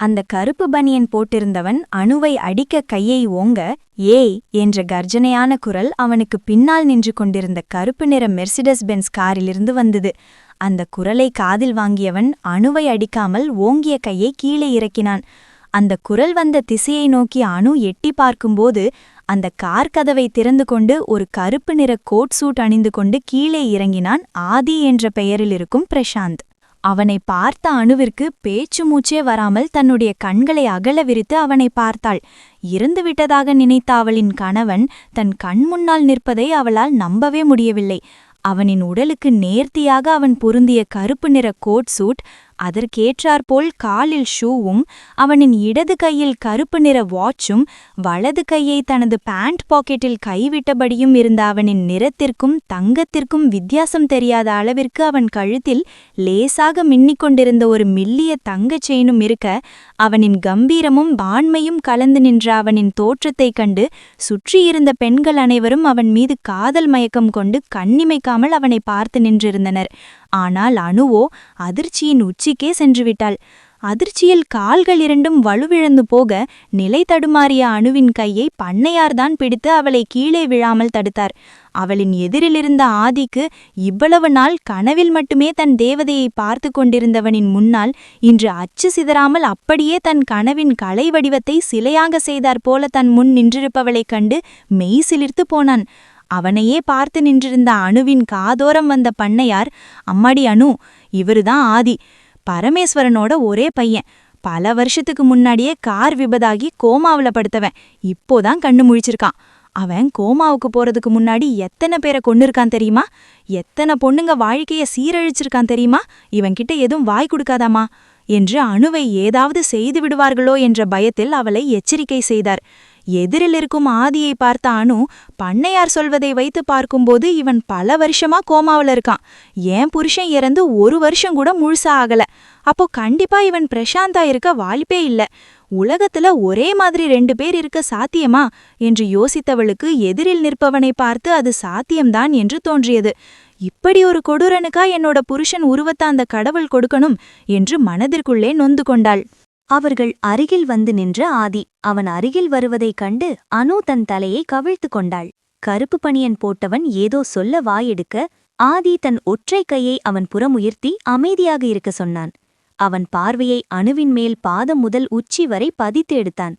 அந்த கருப்பு பனியன் போட்டிருந்தவன் அணுவை அடிக்க கையை ஓங்க ஏய் என்ற கர்ஜனையான குரல் அவனுக்கு பின்னால் நின்று கொண்டிருந்த கருப்பு நிற மெர்சிடஸ் பென்ஸ் காரிலிருந்து வந்தது. அந்த குரலை காதில் வாங்கியவன் அணுவை அடிக்காமல் ஓங்கிய கையை கீழே இறக்கினான். அந்த குரல் வந்த திசையை நோக்கி அணு எட்டி பார்க்கும்போது அந்த கார் கதவை திறந்து கொண்டு ஒரு கருப்பு நிற கோட் சூட் அணிந்து கொண்டு கீழே இறங்கினான் ஆதி என்ற பெயரில் இருக்கும் பிரசாந்த். அவனை பார்த்த அணுவிற்கு பேச்சு மூச்சே வராமல் தன்னுடைய கண்களை அகல விரித்து அவனை பார்த்தாள். இறந்துவிட்டதாக நினைத்த அவளின் கணவன் தன் கண் முன்னால் நிற்பதை அவளால் நம்பவே முடியவில்லை. அவனின் உடலுக்கு நேர்த்தியாக அவன் பொருந்திய கருப்பு நிற கோட் சூட் அதற்கேற்றாற்போல் காலில் ஷூவும் அவனின் இடது கையில் கருப்பு நிற வாட்சும் வலது கையை தனது பேண்ட் பாக்கெட்டில் கைவிட்டபடியும் இருந்த அவனின் நிறத்திற்கும் தங்கத்திற்கும் வித்தியாசம் தெரியாத அளவிற்கு அவன் கழுத்தில் லேசாக மின்னிக் கொண்டிருந்த ஒரு மில்லிய தங்கச் செயினும் இருக்க அவனின் கம்பீரமும் பான்மையும் கலந்து நின்ற அவனின் தோற்றத்தைக் கண்டு சுற்றியிருந்த பெண்கள் அனைவரும் அவன் மீது காதல் மயக்கம் கொண்டு கண்ணிமைக்காமல் அவனை பார்த்து நின்றிருந்தனர். ஆனால் அணுவோ அதிர்ச்சியின் உச்சிக்கே சென்றுவிட்டாள். அதிர்ச்சியில் கால்கள் இரண்டும் வலுவிழந்து போக நிலை தடுமாறிய அணுவின் கையை பண்ணையார்தான் பிடித்து அவளை கீழே விழாமல் தடுத்தார். அவளின் எதிரிலிருந்த ஆதிக்கு இவ்வளவு நாள் கனவில் மட்டுமே தன் தேவதையை பார்த்து கொண்டிருந்தவனின் முன்னால் இன்று அச்சு சிதறாமல் அப்படியே தன் கனவின் கலை வடிவத்தை சிலையாக செய்தார் போல தன் முன் நின்றிருப்பவளைக் கண்டு மெய் சிலிர்த்து போனான். அவனையே பார்த்து நின்றிருந்த அணுவின் காதோரம் வந்த பண்ணையார் அம்மாடி அணு இவருதான் ஆதி. பரமேஸ்வரனோட ஒரே பையன். பல வருஷத்துக்கு முன்னாடியே கார் விபதாகி கோமாவுல படுத்தவன். இப்போதான் கண்ணு முழிச்சிருக்கான். அவன் கோமாவுக்கு போறதுக்கு முன்னாடி எத்தனை பேரை கொன்னிருக்கான் தெரியுமா? எத்தனை பொண்ணுங்க வாழ்க்கைய சீரழிச்சிருக்கான் தெரியுமா? இவன்கிட்ட எதுவும் வாய் கொடுக்காதாமா? என்று அணுவை ஏதாவது செய்து விடுவார்களோ என்ற பயத்தில் அவளை எச்சரிக்கை செய்தார். எதிரில் இருக்கும் ஆதியை பார்த்த அணு பண்ணையார் சொல்வதை வைத்து பார்க்கும்போது இவன் பல வருஷமா கோமாவில் இருக்கான். ஏன் புருஷன் இறந்து ஒரு வருஷம் கூட முழுசா ஆகல. அப்போ கண்டிப்பா இவன் பிரசாந்தா இருக்க வாய்ப்பே இல்ல. உலகத்துல ஒரே மாதிரி ரெண்டு பேர் இருக்க சாத்தியமா? என்று யோசித்தவளுக்கு எதிரில் நிற்பவனை பார்த்து அது சாத்தியம்தான் என்று தோன்றியது. இப்படி ஒரு கொடூரனுக்கா என்னோட புருஷன் உருவத்த அந்த கடவுள் கொடுக்கணும் என்று மனதிற்குள்ளே நொந்து கொண்டாள். அவர்கள் அருகில் வந்து நின்ற ஆதி. அவன் அருகில் வருவதைக் கண்டு அனு தன் தலையை கவிழ்த்து கொண்டாள். கருப்பு பணியன் போட்டவன் ஏதோ சொல்ல வாயெடுக்க ஆதி தன் ஒற்றை கையை அவன் புறமுயர்த்தி அமைதியாக இருக்க சொன்னான். அவன் பார்வையை அணுவின் மேல் பாதம் முதல் உச்சி வரை பதித்து எடுத்தான்.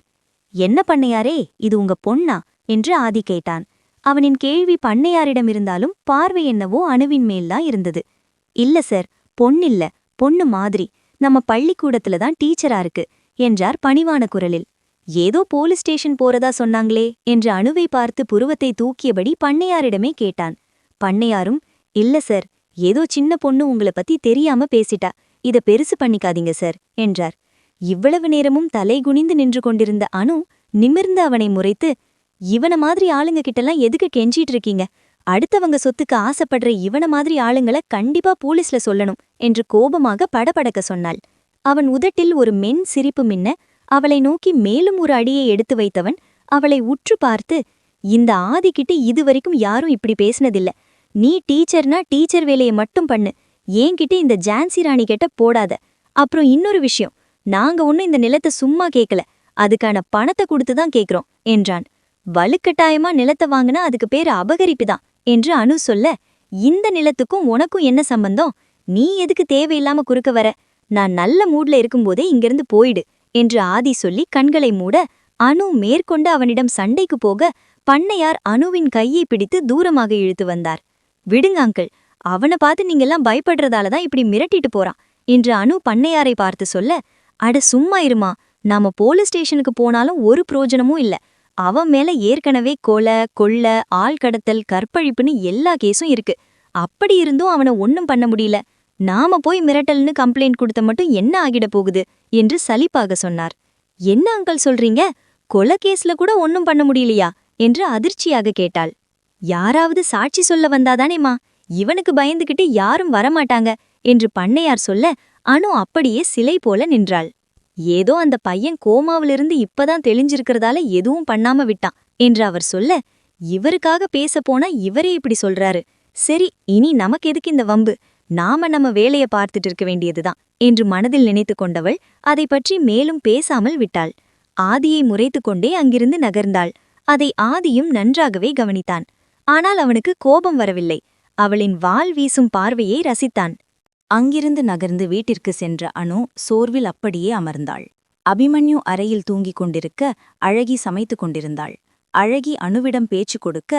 என்ன பண்ணையாரே இது உங்க பொண்ணா? என்று ஆதி கேட்டான். அவனின் கேள்வி பண்ணையாரிடமிருந்தாலும் பார்வை என்னவோ அணுவின் மேல்தான் இருந்தது. இல்ல சார் பொண்ணில்ல பொண்ணு மாதிரி. நம்ம பள்ளிக்கூடத்துல தான் டீச்சரா இருக்கு என்றார் பணிவான குரலில். ஏதோ போலீஸ் ஸ்டேஷன் போறதா சொன்னாங்களே என்று அணுவை பார்த்து புருவத்தை தூக்கியபடி பண்ணையாரிடமே கேட்டான். பண்ணையாரும் இல்ல சார் ஏதோ சின்ன பொண்ணு உங்கள பத்தி தெரியாம பேசிட்டா இத பெருசு பண்ணிக்காதீங்க சார் என்றார். இவ்வளவு நேரமும் தலை குனிந்து நின்று கொண்டிருந்த அணு நிமிர்ந்து அவனை முறைத்து இவன மாதிரி ஆளுங்க கிட்டலாம் எதுக்கு கெஞ்சிட்டு இருக்கீங்க? அடுத்தவங்க சொத்துக்கு ஆசைப்படுற இவன மாதிரி ஆளுங்கள கண்டிப்பா போலீஸ்ல சொல்லணும் என்று கோபமாக படபடக்க சொன்னாள். அவன் உதட்டில் ஒரு மென் சிரிப்பு மின்ன அவளை நோக்கி மேலும் ஒரு அடியை எடுத்து வைத்தவன் அவளை உற்று பார்த்து இந்த ஆதிக்கிட்டு இதுவரைக்கும் யாரும் இப்படி பேசினதில்ல. நீ டீச்சர்னா டீச்சர் வேலையை மட்டும் பண்ணு. ஏன்கிட்ட இந்த ஜான்சி ராணி கிட்ட போடாத. அப்புறம் இன்னொரு விஷயம். நாங்க ஒன்னும் இந்த நிலத்தை சும்மா கேட்கல அதுக்கான பணத்தை கொடுத்து தான் கேக்குறோம் என்றான். வலுக்கட்டாயமா நிலத்தை வாங்கினா அதுக்கு பேரு அபகரிப்பு தான் என்று அனு சொல்ல இந்த நிலத்துக்கும் உனக்கும் என்ன சம்பந்தம்? நீ எதுக்கு தேவையில்லாம குறுக்க வர? நான் நல்ல மூட்ல இருக்கும்போதே இங்கிருந்து போயிடு என்று ஆதி சொல்லி கண்களை மூட அனு மேற்கொண்டு அவனிடம் சண்டைக்கு போக பண்ணையார் அணுவின் கையை பிடித்து தூரமாக இழுத்து வந்தார். விடுங்க அங்கிள் அவனை பார்த்து நீங்கெல்லாம் பயப்படுறதால தான் இப்படி மிரட்டிட்டு போறான் என்று அனு பண்ணையாரை பார்த்து சொல்ல அட சும்மா இருமா நாம போலீஸ் ஸ்டேஷனுக்கு போனாலும் ஒரு புரோஜனமும் இல்ல. அவன் மேல ஏற்கனவே கொலை கொள்ள ஆள் கடத்தல் கற்பழிப்புன்னு எல்லா கேஸும் இருக்கு. அப்படி இருந்தும் அவனை ஒன்னும் பண்ண முடியல. நாம போய் மிரட்டல்னு கம்ப்ளைண்ட் கொடுத்த மட்டும் என்ன ஆகிட போகுது? என்று சலிப்பாக சொன்னார். என்ன அங்கல் சொல்றீங்க? கொலை கேஸ்ல கூட ஒன்னும் பண்ண முடியலையா? என்று அதிர்ச்சியாக கேட்டாள். யாராவது சாட்சி சொல்ல வந்தாதானேமா இவனுக்கு பயந்துகிட்டு யாரும் வரமாட்டாங்க என்று பண்ணையார் சொல்ல அனு அப்படியே சிலை போல நின்றாள். ஏதோ அந்த பையன் கோமாவிலிருந்து இப்பதான் தெளிஞ்சிருக்கிறதால எதுவும் பண்ணாம விட்டான் என்று அவர் சொல்ல இவருக்காக பேச போனா இவரே இப்படி சொல்றாரு. சரி இனி நமக்கு எதுக்கு இந்த வம்பு? நாம நம்ம வேலைய பார்த்துட்டு இருக்க வேண்டியதுதான். என்று மனதில் நினைத்து கொண்டவள் அதை பற்றி மேலும் பேசாமல் விட்டாள். ஆதியை முறைத்து கொண்டே அங்கிருந்து நகர்ந்தாள். அதை ஆதியும் நன்றாகவே கவனித்தான். ஆனால் அவனுக்கு கோபம் வரவில்லை. அவளின் வாள் வீசும் பார்வையை ரசித்தான். அங்கிருந்து நகர்ந்து வீட்டிற்கு சென்ற அனு சோர்வில் அப்படியே அமர்ந்தாள். அபிமன்யு அறையில் தூங்கிக் கொண்டிருக்க அழகி சமைத்துக் கொண்டிருந்தாள். அழகி அணுவிடம் பேச்சு கொடுக்க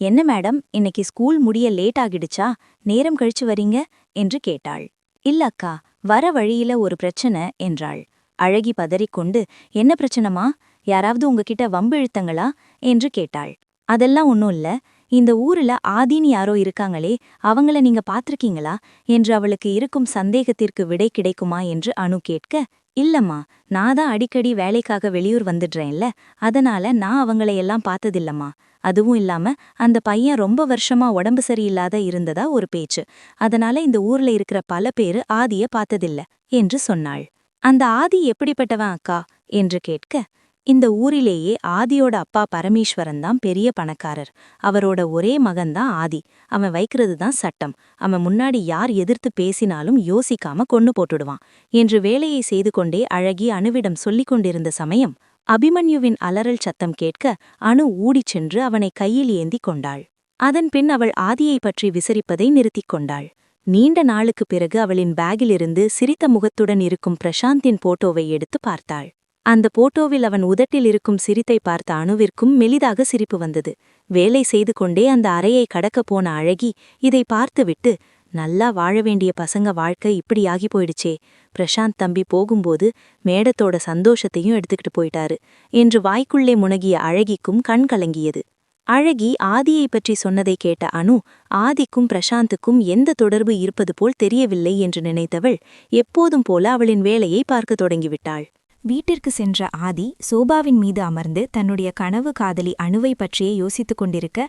என்ன மேடம் இன்னைக்கு ஸ்கூல் முடிய லேட் ஆகிடுச்சா? நேரம் கழிச்சு வரீங்க? என்று கேட்டாள். இல்ல அக்கா வர வழியில ஒரு பிரச்சனை என்றாள். அழகி பதறிக்கொண்டு என்ன பிரச்சனமா யாராவது உங்ககிட்ட வம்பு இழுத்தங்களா? என்று கேட்டாள். அதெல்லாம் ஒன்னும் இல்ல. இந்த ஊர்ல ஆதின்னு யாரோ இருக்காங்களே அவங்கள நீங்க பாத்திருக்கீங்களா? என்று அவளுக்கு இருக்கும் சந்தேகத்திற்கு விடை கிடைக்குமா என்று அனு கேட்க இல்லம்மா நான் தான் அடிக்கடி வேலைக்காக வெளியூர் வந்துடுறேன்ல அதனால நான் அவங்களையெல்லாம் பார்த்ததில்லம்மா. அதுவும் இல்லாம அந்த பையன் ரொம்ப வருஷமா உடம்பு சரியில்லாத இருந்ததா ஒரு பேச்சு. அதனால இந்த ஊர்ல இருக்கிற பல பேரு ஆதிய பார்த்ததில்ல என்று சொன்னாள். அந்த ஆதி எப்படிப்பட்டவன் அக்கா? என்று கேட்க இந்த ஊரிலேயே ஆதியோட அப்பா பரமேஸ்வரன் தான் பெரிய பணக்காரர். அவரோட ஒரே மகன்தான் ஆதி. அவன் வைக்கிறது தான் சட்டம். அவன் முன்னாடி யார் எதிர்த்து பேசினாலும் யோசிக்காம கொன்னு போட்டுடுவான். என்று வேலையை செய்து கொண்டே அழகி அணுவிடம் சொல்லிக் கொண்டிருந்த சமயம் அபிமன்யுவின் அலறல் சத்தம் கேட்க அணு ஊடிச் சென்று அவனை கையில் ஏந்தி கொண்டாள். அதன்பின் அவள் ஆதியை பற்றி விசரிப்பதை நிறுத்திக் கொண்டாள். நீண்ட நாளுக்குப் பிறகு அவளின் பேகிலிருந்து சிரித்த முகத்துடன் இருக்கும் பிரசாந்தின் போட்டோவை எடுத்து பார்த்தாள். அந்த போட்டோவில் அவன் உதட்டில் இருக்கும் சிரித்தை பார்த்த அணுவிற்கும் மெலிதாக சிரிப்பு வந்தது. வேலை செய்து கொண்டே அந்த அறையை கடக்கப் போன அழகி இதை பார்த்துவிட்டு நல்லா வாழ வேண்டிய பசங்க வாழ்க்கை இப்படியாகி போயிடுச்சே. பிரசாந்த் தம்பி போகும்போது மேடத்தோட சந்தோஷத்தையும் எடுத்துக்கிட்டு போயிட்டாரு என்று வாய்க்குள்ளே முனகிய அழகிக்கும் கண் கலங்கியது. அழகி ஆதியை பற்றி சொன்னதை கேட்ட அனு ஆதிக்கும் பிரசாந்துக்கும் எந்த தொடர்பு இருப்பது போல் தெரியவில்லை என்று நினைத்தவள் எப்போதும் போல அவளின் வேலையை பார்க்கத் தொடங்கிவிட்டாள். வீட்டிற்கு சென்ற ஆதி சோபாவின் மீது அமர்ந்து தன்னுடைய கனவு காதலி அணுவை பற்றியே யோசித்துக் கொண்டிருக்க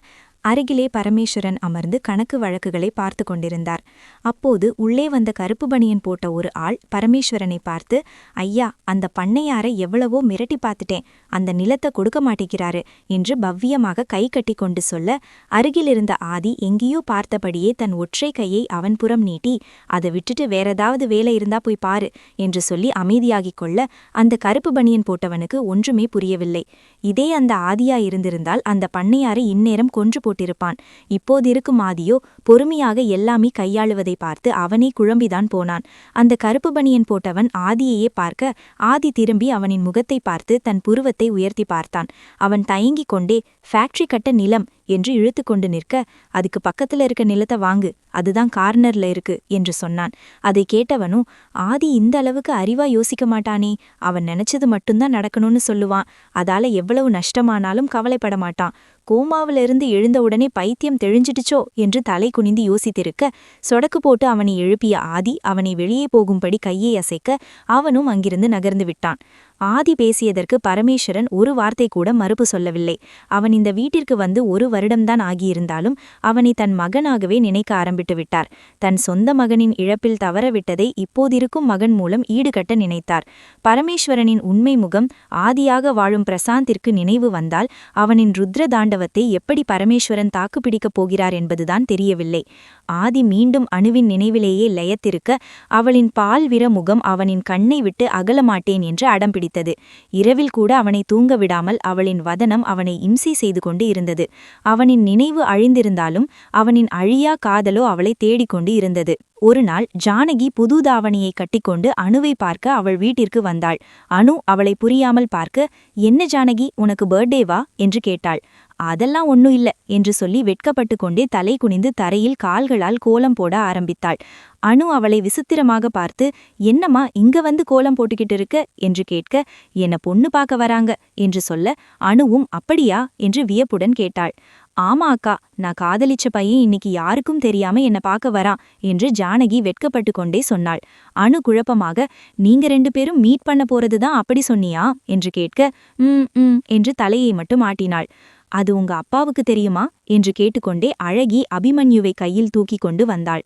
அருகிலே பரமேஸ்வரன் அமர்ந்து கணக்கு வழக்குகளை பார்த்து கொண்டிருந்தார். அப்போது உள்ளே வந்த கருப்பு பணியன் போட்ட ஒரு ஆள் பரமேஸ்வரனை பார்த்து ஐயா அந்த பண்ணையாரை எவ்வளவோ மிரட்டி பார்த்துட்டேன். அந்த நிலத்தை கொடுக்க மாட்டேங்கிறாரு என்று பவ்யமாக கை கட்டி கொண்டு சொல்ல அருகிலிருந்த ஆதி எங்கேயோ பார்த்தபடியே தன் ஒற்றை கையை அவன் புறம் நீட்டி அதை விட்டுட்டு வேறேதாவது வேலை இருந்தா போய் பாரு என்று சொல்லி அமைதியாகிக் கொள்ள அந்த கருப்பு பணியன் போட்டவனுக்கு ஒன்றுமே புரியவில்லை. இதே அந்த ஆதியா இருந்திருந்தால் அந்த பண்ணையாரை இந்நேரம் கொன்று போட்டிருப்பான். இப்போதிருக்கும் ஆதியோ பொறுமையாக எல்லாமே கையாளுவதை பார்த்து அவனே குழம்பிதான் போனான். அந்த கருப்பு பனியன் போட்டவன் ஆதியையே பார்க்க ஆதி திரும்பி அவனின் முகத்தை பார்த்து தன் புருவத்தை உயர்த்தி பார்த்தான். அவன் தயங்கிக் கொண்டே ஃபேக்டரி கட்ட நிலம் என்று இழுத்து கொண்டு நிற்க அதுக்கு பக்கத்துல இருக்க நிலத்தை வாங்கு அதுதான் கார்னர்ல இருக்கு என்று சொன்னான். அதை கேட்டவனும் ஆதி இந்த அளவுக்கு அறிவா யோசிக்க மாட்டானே அவன் நினைச்சது மட்டும்தான் நடக்கணும்னு சொல்லுவான் அதால எவ்வளவு நஷ்டமானாலும் கவலைப்பட மாட்டான். கோமாவிலிருந்து எழுந்தவுடனே பைத்தியம் தெளிஞ்சிடுச்சோ? என்று தலை குனிந்து யோசித்திருக்க சொடக்கு போட்டு அவனை எழுப்பிய ஆதி அவனை வெளியே போகும்படி கையை அசைக்க அவனும் அங்கிருந்து நகர்ந்து விட்டான். ஆதி பேசியதற்கு பரமேஸ்வரன் ஒரு வார்த்தை கூட மறுப்பு சொல்லவில்லை. அவன் இந்த வீட்டிற்கு வந்து ஒரு வருடம்தான் ஆகியிருந்தாலும் அவனை தன் மகனாகவே நினைக்க ஆரம்பித்து விட்டார். தன் சொந்த மகனின் இழப்பில் தவறவிட்டதை இப்போதிருக்கும் மகன் மூலம் ஈடுகட்ட நினைத்தார். பரமேஸ்வரனின் உண்மை முகம் ஆதியாக வாழும் பிரசாந்திற்கு நினைவு வந்தால் அவனின் ருத்ர தாண்டவத்தை எப்படி பரமேஸ்வரன் தாக்குப்பிடிக்கப் போகிறார் என்பதுதான் தெரியவில்லை. ஆதி மீண்டும் அணுவின் நினைவிலேயே லயத்திருக்க அவளின் பால்விர முகம் அவனின் கண்ணை விட்டு அகலமாட்டேன் என்று அடம்பிடித்தார். பிடித்தது இரவில் கூட அவனை தூங்க விடாமல் அவளின் வதனம் அவனை இம்சை செய்து கொண்டு இருந்தது. அவனின் நினைவு அழிந்திருந்தாலும் அவனின் அழியா காதலோ அவளை தேடிக்கொண்டு இருந்தது. ஒரு நாள் ஜானகி புது தாவணியை கட்டிக்கொண்டு அணுவை பார்க்க அவள் வீட்டிற்கு வந்தாள். அணு அவளை புரியாமல் பார்க்க என்ன ஜானகி உனக்கு பர்த்டேவா என்று கேட்டாள். அதெல்லாம் ஒன்னும் இல்ல என்று சொல்லி வெட்கப்பட்டு கொண்டே தலை குனிந்து தரையில் கால்களால் கோலம் போட ஆரம்பித்தாள். அணு அவளை விசித்திரமாக பார்த்து என்னம்மா இங்க வந்து கோலம் போட்டுக்கிட்டு இருக்க? என்று கேட்க என்ன பொண்ணு பார்க்க வராங்க? என்று சொல்ல அணுவும் அப்படியா? என்று வியப்புடன் கேட்டாள். ஆமா அக்கா நான் காதலிச்ச பையன் இன்னைக்கு யாருக்கும் தெரியாம என்ன பார்க்க வரான் என்று ஜானகி வெட்கப்பட்டு கொண்டே சொன்னாள். அணு குழப்பமாக நீங்க ரெண்டு பேரும் மீட் பண்ண போறதுதான் அப்படி சொன்னியா? என்று கேட்க ம் ம் என்று தலையை மட்டும் ஆட்டினாள். அது உங்க அப்பாவுக்கு தெரியுமா? என்று கேட்டுக்கொண்டே அழகி அபிமன்யுவை கையில் தூக்கிக் கொண்டு வந்தாள்.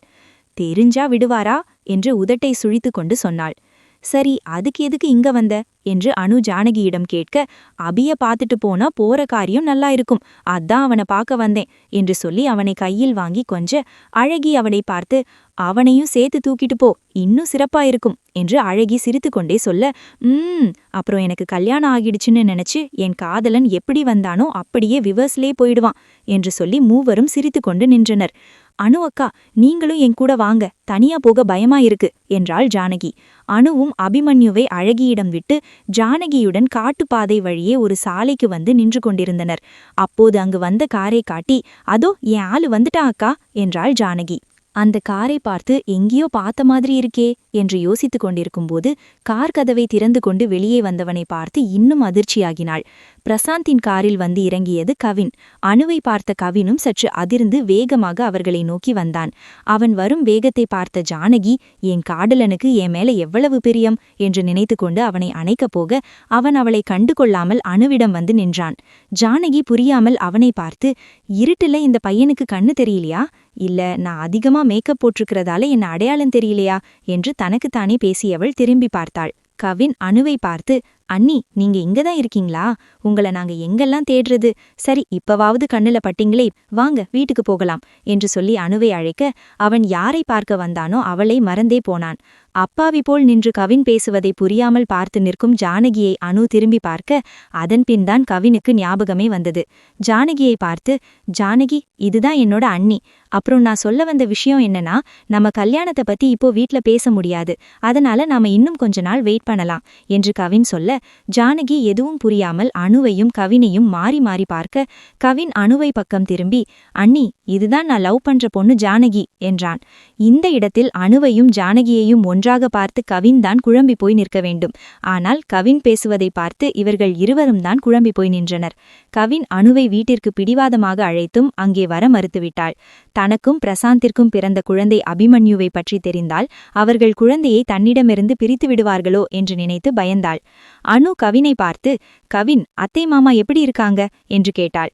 தெரிஞ்சா விடுவாரா? என்று உதட்டை சுழித்து கொண்டு சொன்னாள். சரி அதுக்கு எதுக்கு இங்க வந்த? என்று அனு ஜானகியிடம் கேட்க அபிய பார்த்துட்டு போனா போற காரியம் நல்லா இருக்கும். அதான் அவனை பார்க்க வந்தேன் என்று சொல்லி அவனை கையில் வாங்கி கொஞ்ச அழகி அவனை பார்த்து அவனையும் சேர்த்து தூக்கிட்டு போ இன்னும் சிறப்பா இருக்கும் என்று அழகி சிரித்து கொண்டே சொல்ல ம் அப்புறம் எனக்கு கல்யாணம் ஆகிடுச்சுன்னு நினைச்சு என் காதலன் எப்படி வந்தானோ அப்படியே விவர்ஸ்லே போயிடுவான் என்று சொல்லி மூவரும் சிரித்து கொண்டு நின்றனர். அனு அக்கா நீங்களும் என் கூட வாங்க தனியா போக பயமா இருக்கு என்றாள் ஜானகி. அணுவும் அபிமன்யுவை அழகியிடம் விட்டு ஜானகியுடன் காட்டுப்பாதை வழியே ஒரு சாலைக்கு வந்து நின்று கொண்டிருந்தனர். அப்போது அங்கு வந்த காரை காட்டி அதோ என் ஆளு வந்துட்டா அக்கா என்றாள் ஜானகி. அந்த காரை பார்த்து எங்கேயோ பார்த்த மாதிரி இருக்கே என்று யோசித்துக் கொண்டிருக்கும்போது கார் கதவை திறந்து கொண்டு வெளியே வந்தவனை பார்த்து இன்னும் அதிர்ச்சியாகினாள். பிரசாந்தின் காரில் வந்து இறங்கியது கவின். அணுவை பார்த்த கவினும் சற்று அதிர்ந்து வேகமாக அவர்களை நோக்கி வந்தான். அவன் வரும் வேகத்தை பார்த்த ஜானகி என் காடலனுக்கு என் மேல எவ்வளவு பிரியம் என்று நினைத்துக்கொண்டு அவனை அணைக்கப் போக அவன் அவளை கண்டு கொள்ளாமல் அணுவிடம் வந்து நின்றான். ஜானகி புரியாமல் அவனை பார்த்து இருட்டுல இந்த பையனுக்கு கண்ணு தெரியலையா? இல்ல நான் அதிகமா மேக்கப் போட்டிருக்கிறதால என்ன அடையாளம் தெரியலையா? என்று தனக்குத்தானே பேசியவள் திரும்பி பார்த்தாள். கவின் அணுவை பார்த்து அண்ணி நீங்க இங்க தான் இருக்கீங்களா? உங்கள நாங்க எங்கெல்லாம் தேடுறது? சரி இப்பவாவது கண்ணுல பட்டிங்களே வாங்க வீட்டுக்கு போகலாம் என்று சொல்லி அணுவை அழைக்க அவன் யாரை பார்க்க வந்தானோ அவளை மறந்தே போனான். அப்பாவி போல் நின்று கவின் பேசுவதை புரியாமல் பார்த்து நிற்கும் ஜானகியை அணு திரும்பி பார்க்க அதன்பின்தான் கவினுக்கு ஞாபகமே வந்தது. ஜானகியை பார்த்து ஜானகி இதுதான் என்னோட அண்ணி. அப்புறம் நான் சொல்ல வந்த விஷயம் என்னன்னா நம்ம கல்யாணத்தை பத்தி இப்போ வீட்ல பேச முடியாது. அதனால நாம இன்னும் கொஞ்ச நாள் வெயிட் பண்ணலாம் என்று கவின் சொல்ல ஜானகி எதுவும் புரியாமல் அணுவையும் கவினையும் மாறி மாறி பார்க்க கவின் அணுவை பக்கம் திரும்பி அண்ணி இதுதான் நான் லவ் பண்ற பொண்ணு ஜானகி என்றான். இந்த இடத்தில் அணுவையும் ஜானகியையும் ஒன்றாக பார்த்து கவின் தான் குழம்பி போய் நிற்க வேண்டும். ஆனால் கவின் பேசுவதை பார்த்து இவர்கள் இருவரும் தான் குழம்பி போய் நின்றனர். கவின் அணுவை வீட்டிற்கு பிடிவாதமாக அழைத்தும் அங்கே வர மறுத்துவிட்டாள். தனக்கும் பிரசாந்திற்கும் பிறந்த குழந்தை அபிமன்யுவை பற்றி தெரிந்தால் அவர்கள் குழந்தையை தன்னிடமிருந்து பிரித்து விடுவார்களோ என்று நினைத்து பயந்தாள். அனு கவினை பார்த்து கவின் அத்தை மாமா எப்படி இருக்காங்க? என்று கேட்டாள்.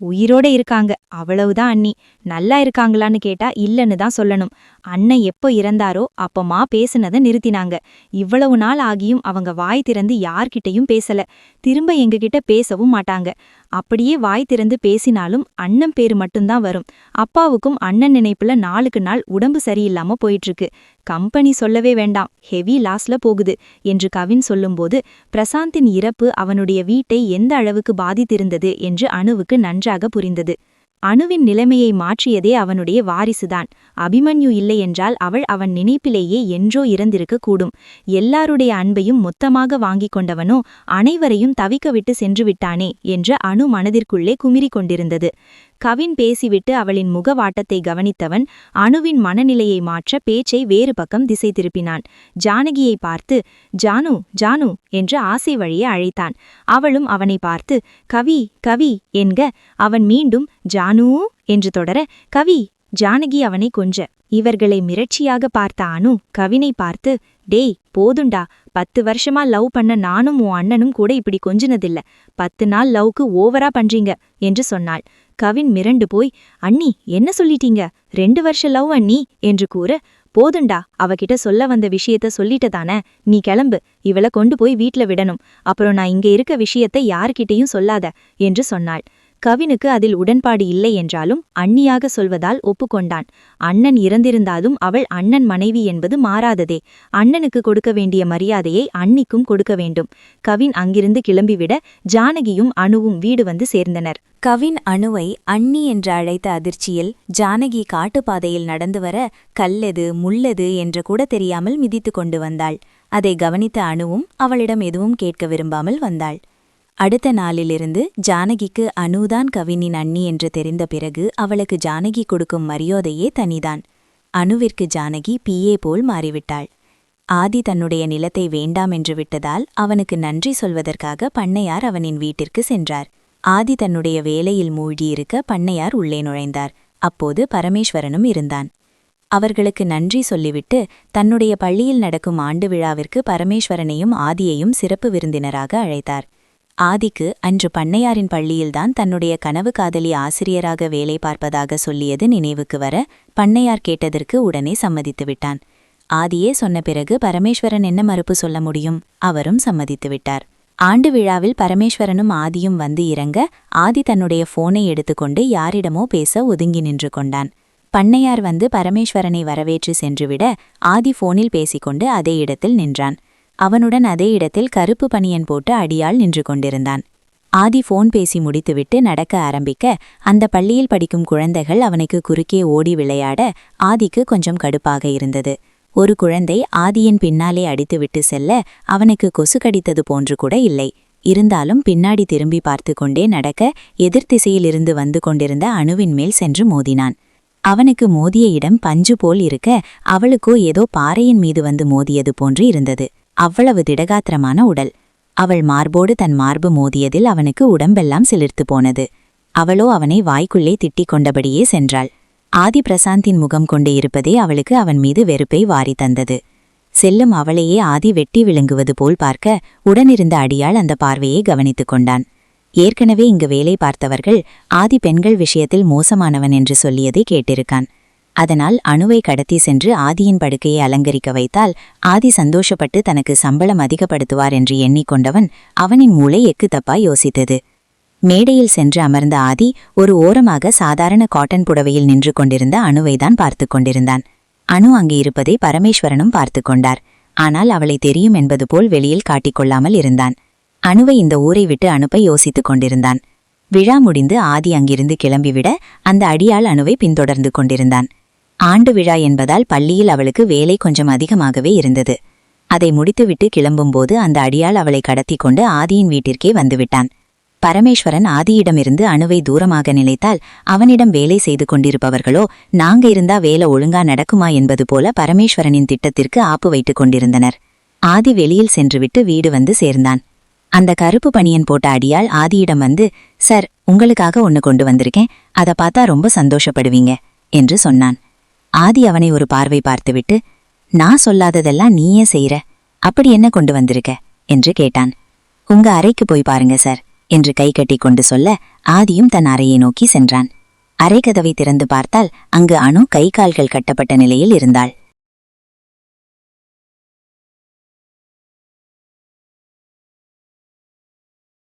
உயிரோட இருக்காங்க. அவ்வளவுதான் அண்ணி. நல்லா இருக்காங்களான்னு கேட்டா இல்லன்னு தான் சொல்லணும். அண்ணன் எப்போ இறந்தாரோ அப்பமா பேசுனதை நிறுத்தினாங்க. இவ்வளவு நாள் ஆகியும் அவங்க வாய் திறந்து யார்கிட்டயும் பேசல. திரும்ப எங்ககிட்ட பேசவும் மாட்டாங்க. அப்படியே வாய் திறந்து பேசினாலும் அண்ணன் பேரு மட்டும்தான் வரும். அப்பாவுக்கும் அண்ணன் நினைப்புல நாளுக்கு நாள் உடம்பு சரியில்லாம போயிட்டு கம்பெனி சொல்லவே வேண்டாம். ஹெவி லாஸ்ல போகுது என்று கவின் சொல்லும்போது பிரசாந்தின் இறப்பு அவனுடைய வீட்டை எந்த அளவுக்கு பாதித்திருந்தது என்று அணுவுக்கு நன்றாக புரிந்தது. அணுவின் நிலைமையை மாற்றியதே அவனுடைய வாரிசுதான். அபிமன்யு இல்லையென்றால் அவள் அவன் நினைப்பிலேயே என்றோ இறந்திருக்க கூடும். எல்லாருடைய அன்பையும் மொத்தமாக வாங்கிக் கொண்டவனோ அனைவரையும் தவிக்கவிட்டு சென்று விட்டானே என்று அணு மனதிற்குள்ளே குமிறிக் கொண்டிருந்தது. கவின் பேசிவிட்டு அவளின் முகவாட்டத்தை கவனித்தவன் அணுவின் மனநிலையை மாற்ற பேச்சை வேறு பக்கம் திசை திருப்பினான் ஜானகியை பார்த்து ஜானு ஜானு என்று ஆசை வழியே அழைத்தான். அவளும் அவனை பார்த்து கவி கவி என்க அவன் மீண்டும் ஜானூ என்று தொடர கவி ஜானகி அவனை கொஞ்ச. இவர்களை மிரட்சியாக பார்த்த அனு கவினை பார்த்து டேய் போதுண்டா. பத்து வருஷமா லவ் பண்ண நானும் உன் அண்ணனும் கூட இப்படி கொஞ்சினதில்ல. பத்து நாள் லவ்க்கு ஓவரா பண்றீங்க என்று சொன்னாள். கவின் மிரண்டு போய் அண்ணி என்ன சொல்லிட்டீங்க? ரெண்டு வருஷ லவ் அண்ணி என்று கூற போதுண்டா அவகிட்ட சொல்ல வந்த விஷயத்த சொல்லிட்டதானே நீ கிளம்பு இவள கொண்டு போய் வீட்ல விடணும் அப்புறம் நான் இங்க இருக்க விஷயத்தை யார்கிட்டயும் சொல்லாத என்று சொன்னாள். கவினுக்கு அதில் உடன்பாடு இல்லை என்றாலும் அண்ணியாக சொல்வதால் ஒப்புக்கொண்டான். அண்ணன் இறந்திருந்தாலும் அவள் அண்ணன் மனைவி என்பது மாறாததே. அண்ணனுக்கு கொடுக்க வேண்டிய மரியாதையை அன்னிக்கும் கொடுக்க வேண்டும். கவின் அங்கிருந்து கிளம்பிவிட ஜானகியும் அணுவும் வீடு வந்து சேர்ந்தனர். கவின் அணுவை அண்ணி என்று அழைத்த அதிர்ச்சியில் ஜானகி காட்டுப்பாதையில் நடந்து வர கல்லெது முள்ளது என்று கூட தெரியாமல் மிதித்து கொண்டு வந்தாள். அதை கவனித்த அணுவும் அவளிடம் எதுவும் கேட்க விரும்பாமல் வந்தாள். அடுத்த நாளிலிருந்து ஜானகிக்கு அனுதான் கவினின் அண்ணி என்று தெரிந்த பிறகு அவளுக்கு ஜானகி கொடுக்கும் மரியாதையே தனிதான். அணுவிற்கு ஜானகி பிஏ போல் மாறிவிட்டாள். ஆதி தன்னுடைய நிலத்தை வேண்டாம் என்று விட்டதால் அவனுக்கு நன்றி சொல்வதற்காக பண்ணையார் அவனின் வீட்டிற்கு சென்றார். ஆதி தன்னுடைய வேலையில் மூழ்கியிருக்க பண்ணையார் உள்ளே நுழைந்தார். அப்போது பரமேஸ்வரனும் இருந்தான். அவர்களுக்கு நன்றி சொல்லிவிட்டு தன்னுடைய பள்ளியில் நடக்கும் ஆண்டு விழாவிற்கு பரமேஸ்வரனையும் ஆதியையும் சிறப்பு விருந்தினராக அழைத்தார். ஆதிக்கு அன்று பண்ணையாரின் பள்ளியில்தான் தன்னுடைய கனவு காதலி ஆசிரியராக வேலை பார்ப்பதாக சொல்லியது நினைவுக்கு வர பண்ணையார் கேட்டதற்கு உடனே சம்மதித்து விட்டான். ஆதியே சொன்ன பிறகு பரமேஸ்வரன் என்ன மறுப்பு சொல்ல முடியும்? அவரும் சம்மதித்து விட்டார். ஆண்டு விழாவில் பரமேஸ்வரனும் ஆதியும் வந்து இறங்க ஆதி தன்னுடைய போனை எடுத்துக்கொண்டு யாரிடமோ பேச ஒதுங்கி நின்று கொண்டான். பண்ணையார் வந்து பரமேஸ்வரனை வரவேற்று சென்றுவிட ஆதி போனில் பேசிக்கொண்டு அதே இடத்தில் நின்றான். அவனுடன் அதே இடத்தில் கருப்பு பனியன் போட்டு அடியாள் நின்று கொண்டிருந்தான். ஆதி ஃபோன் பேசி முடித்துவிட்டு நடக்க ஆரம்பிக்க அந்த பள்ளியில் படிக்கும் குழந்தைகள் அவனுக்கு குறுக்கே ஓடி விளையாட ஆதிக்கு கொஞ்சம் கடுப்பாக இருந்தது. ஒரு குழந்தை ஆதியின் பின்னாலே அடித்துவிட்டு செல்ல அவனுக்கு கொசு கடித்தது போன்று கூட இல்லை. இருந்தாலும் பின்னாடி திரும்பி பார்த்து கொண்டே நடக்க எதிர்த்திசையிலிருந்து வந்து கொண்டிருந்த அணுவின் மேல் சென்று மோதினான். அவனுக்கு மோதிய இடம் பஞ்சு போல் இருக்க அவளுக்கோ ஏதோ பாறையின் மீது வந்து மோதியது போன்று இருந்தது. அவ்வளவு திடகாத்திரமான உடல். அவள் மார்போடு தன் மார்பு மோதியதில் அவனுக்கு உடம்பெல்லாம் சிலிர்த்து போனது. அவளோ அவனை வாய்க்குள்ளே திட்டிக் கொண்டபடியே சென்றாள். ஆதி பிரசாந்தின் முகம் கொண்டே இருப்பதே அவளுக்கு அவன் மீது வெறுப்பை வாரி தந்தது. செல்லும் அவளையே ஆதி வெட்டி விழுங்குவது போல் பார்க்க உடனிருந்த அடியாள் அந்த பார்வையை கவனித்துக் கொண்டான். ஏற்கனவே இங்கு வேலை பார்த்தவர்கள் ஆதி பெண்கள் விஷயத்தில் மோசமானவன் என்று சொல்லியதை கேட்டிருக்கான். அதனால் அணுவை கடத்தி சென்று ஆதியின் படுக்கையை அலங்கரிக்க வைத்தால் ஆதி சந்தோஷப்பட்டு தனக்கு சம்பளம் அதிகப்படுத்துவார் என்று எண்ணிக்கொண்டவன் அவனின் மூளை எக்கு தப்பா யோசித்தது. மேடையில் சென்று அமர்ந்த ஆதி ஒரு ஓரமாக சாதாரண காட்டன் புடவையில் நின்று கொண்டிருந்த அணுவைதான் பார்த்து கொண்டிருந்தான். அணு அங்கு இருப்பதை பரமேஸ்வரனும் பார்த்து கொண்டார். ஆனால் அவளை தெரியும் என்பது போல் வெளியில் காட்டிக்கொள்ளாமல் இருந்தான். அணுவை இந்த ஊரை விட்டு அனுப்ப யோசித்துக் கொண்டிருந்தான். விழா முடிந்து ஆதி அங்கிருந்து கிளம்பிவிட அந்த அடியாள் அணுவை பின்தொடர்ந்து கொண்டிருந்தான். ஆண்டு விழா என்பதால் பள்ளியில் அவளுக்கு வேலை கொஞ்சம் அதிகமாகவே இருந்தது. அதை முடித்துவிட்டு கிளம்பும்போது அந்த அடியாள் அவளை கடத்தி கொண்டு ஆதியின் வீட்டிற்கே வந்துவிட்டான். பரமேஸ்வரன் ஆதியிடமிருந்து அணுவை தூரமாக நினைத்தால் அவனிடம் வேலை செய்து கொண்டிருப்பவர்களோ நாங்க இருந்தா வேலை ஒழுங்கா நடக்குமா? என்பது போல பரமேஸ்வரனின் திட்டத்திற்கு ஆப்பு வைத்துக் கொண்டிருந்தனர். ஆதி வெளியில் சென்றுவிட்டு வீடு வந்து சேர்ந்தான். அந்த கருப்பு பனியன் போட்ட அடியால் ஆதியிடம் வந்து சார் உங்களுக்காக ஒன்னு கொண்டு வந்திருக்கேன். அதை பார்த்தா ரொம்ப சந்தோஷப்படுவீங்க என்று சொன்னான். ஆதி அவனை ஒரு பார்வை பார்த்துவிட்டு நான் சொல்லாததெல்லாம் நீயே செய்யற அப்படி என்ன கொண்டு வந்திருக்க? என்று கேட்டான். உங்க அறைக்கு போய் பாருங்க சார் என்று கை கட்டி கொண்டு சொல்ல ஆதியும் தன் அறையை நோக்கி சென்றான். அறை கதவை திறந்து பார்த்தால் அங்கு அணு கை கால்கள் கட்டப்பட்ட நிலையில் இருந்தாள்.